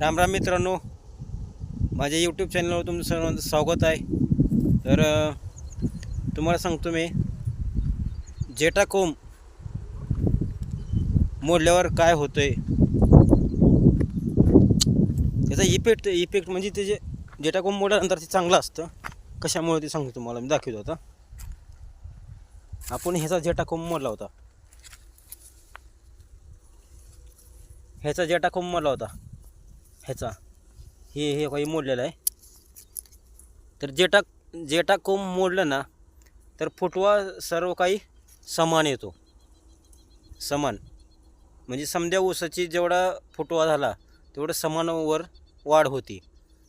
राम राम मित्रांनो. माझ्या यूट्यूब चॅनलवर तुमचं सर्वांचं स्वागत आहे. तर तुम्हाला सांगतो मी जेटा कोंब मोडल्यावर काय होतं आहे त्याचा इफेक्ट इफेक्ट म्हणजे ते जे जेटा कोंब मोडल्यानंतर ते चांगलं असतं. कशामुळे ते सांगतो तुम्हाला मी दाखवतो आता. आपण ह्याचा जेटा कोंब मोडला होता. ह्याचा जेटा कोंब मोडला होता. ह्याचा. हे हे काही मोडलेलं आहे. तर जेटा जेटा कोंब मोडलं ना तर फुटवा सर्व काही समान येतो. समान. म्हणजे समद्या ऊसाची जेवढा फुटवा झाला तेवढं समानवर वाढ होती.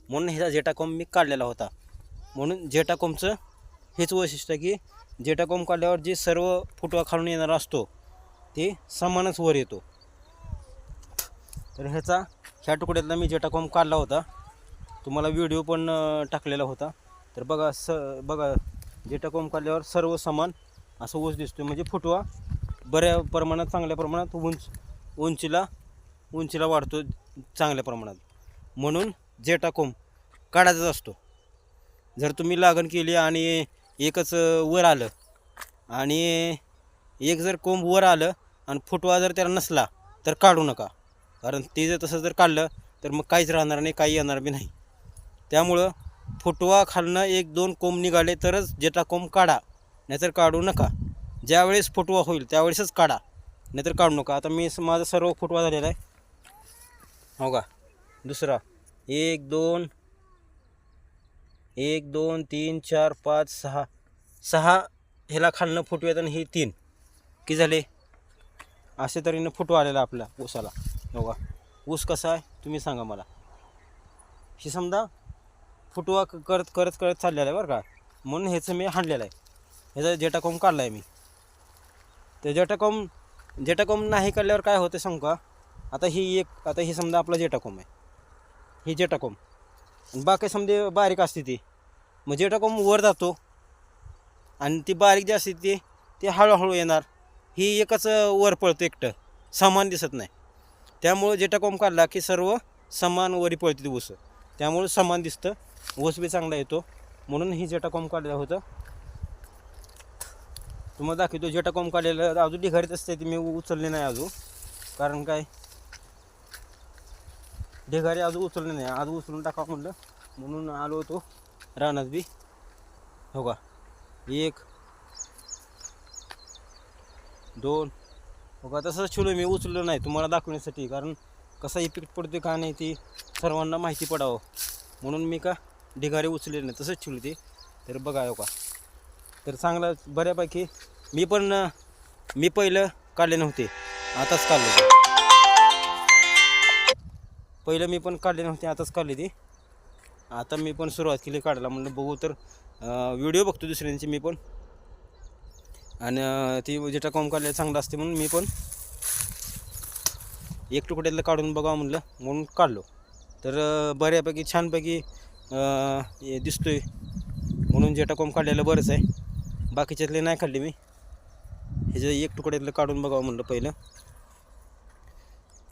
म्हणून ह्याचा जेटाकोंब मी काढलेला होता. म्हणून जेटाकोंबचं हेच वैशिष्ट्य की जेटाकोंब काढल्यावर जे सर्व फुटवा खालून येणारा असतो ते समानच वर येतो. तर ह्याचा ह्या तुकड्यातला मी जेटाकोंब काढला होता तुम्हाला व्हिडिओ पण टाकलेला होता. तर बघा स बघा जेटाकोंब काढल्यावर सर्व समान असं ऊस दिसतो म्हणजे फुटवा बऱ्या प्रमाणात चांगल्या प्रमाणात उंच उंचीला उंचीला वाढतो चांगल्या प्रमाणात. म्हणून जेटाकोंब काढायचाच असतो. जर तुम्ही लागण केली आणि एकच वर आलं आणि एक जर कोंब वर आलं आणि फुटवा जर त्याला नसला तर काढू नका. कारण ते जर तसं जर काढलं तर मग काहीच राहणार नाही काही येणार बी नाही. त्यामुळं फुटवा खालनं एक दोन कोंब निघाले तरच जेटा कोंब काढा नाहीतर काढू नका. ज्यावेळेस फुटवा होईल त्यावेळेसच काढा नाहीतर काढू नका. आता मी माझा सर्व फुटवा झालेला आहे. हो का? दुसरा. एक दोन एक दोन तीन चार पाच सहा. सहा ह्याला खालनं फुटवेत आणि हे तीन. की झाले? अशा तऱ्हेनं फुटवा आलेला आपला ऊसाला. बघा. ऊस कसा आहे तुम्ही सांगा मला. हे समजा फुटवा करत करत करत चाललेला आहे बरं का. म्हणून ह्याचं मी हाणलेलं आहे. ह्याचा जेटाकॉम काढला आहे मी. ते जेटाकॉम जेटाकॉम नाही काढल्यावर काय होतं सांगू का? आता ही एक आता ही समजा आपला जेटाकॉम आहे. ही जेटाकॉम. आणि बाकी समजा बारीक असते ती. मग जेटाकॉम वर जातो. आणि ती बारीक जी असते ती ती हळूहळू येणार. ही एकच वर पळतो एकटं. सामान दिसत नाही. त्यामुळं जेटाकोम काढला की सर्व समान वरी पळते ऊस. त्यामुळं समान दिसतं. ऊस बी चांगला येतो. म्हणून ही जेटाकोम काढलेलं होतं. तुम्हाला दाखवतो जेटाकोम काढलेलं अजून ढिगारीत असते ती मी उचलले नाही अजून. कारण काय? ढिगारी अजून उचलले नाही. आज उचलून टाका म्हणलं. म्हणून आलो होतो. रानात बी. हो का? एक दोन हो का तसंच ठेवलं मी उचललं नाही. तुम्हाला दाखवण्यासाठी कारण कसा इफेक्ट पडतो का नाही ती सर्वांना माहिती पडावं. म्हणून मी का ढिगारे उचलले नाही तसंच ठेवलं ते. तर बघा हो का तर चांगला बऱ्यापैकी मी पण मी पहिलं काढले नव्हते. आताच काढले पहिलं मी पण काढले नव्हते आताच काढले ते. आता मी पण सुरुवात केली काढायला म्हणलं बघू तर व्हिडिओ बघतो दुसऱ्यांची मी पण. आणि ती जिटा कॉम काढलेलं चांगलं असते म्हणून मी पण एक तुकड्यातलं काढून बघावं म्हणलं म्हणून काढलो. तर बऱ्यापैकी छानपैकी दिसतोय. म्हणून जेटा कॉम काढलेलं बरंच आहे. बाकीच्यातले नाही काढले मी. ह्याचं एक तुकड्यातलं काढून बघावं म्हणलं पहिलं.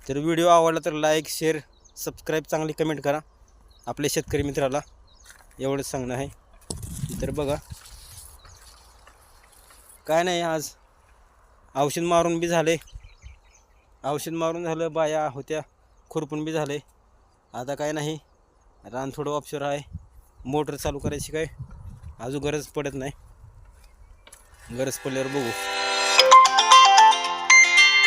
तर व्हिडिओ आवडला तर लाईक शेअर सबस्क्राईब चांगली कमेंट करा. आपल्या शेतकरी मित्राला एवढंच सांगणं आहे. तर बघा. काय नाही आज. औषध मारून बी झाले. औषध मारून झालं बाया होत्या खुरपून बी झाले. आता काय नाही. रान थोडं ऑप्शर आहे. मोटर चालू करायची काय? अजून गरज पडत नाही. गरज पडल्यावर बघू.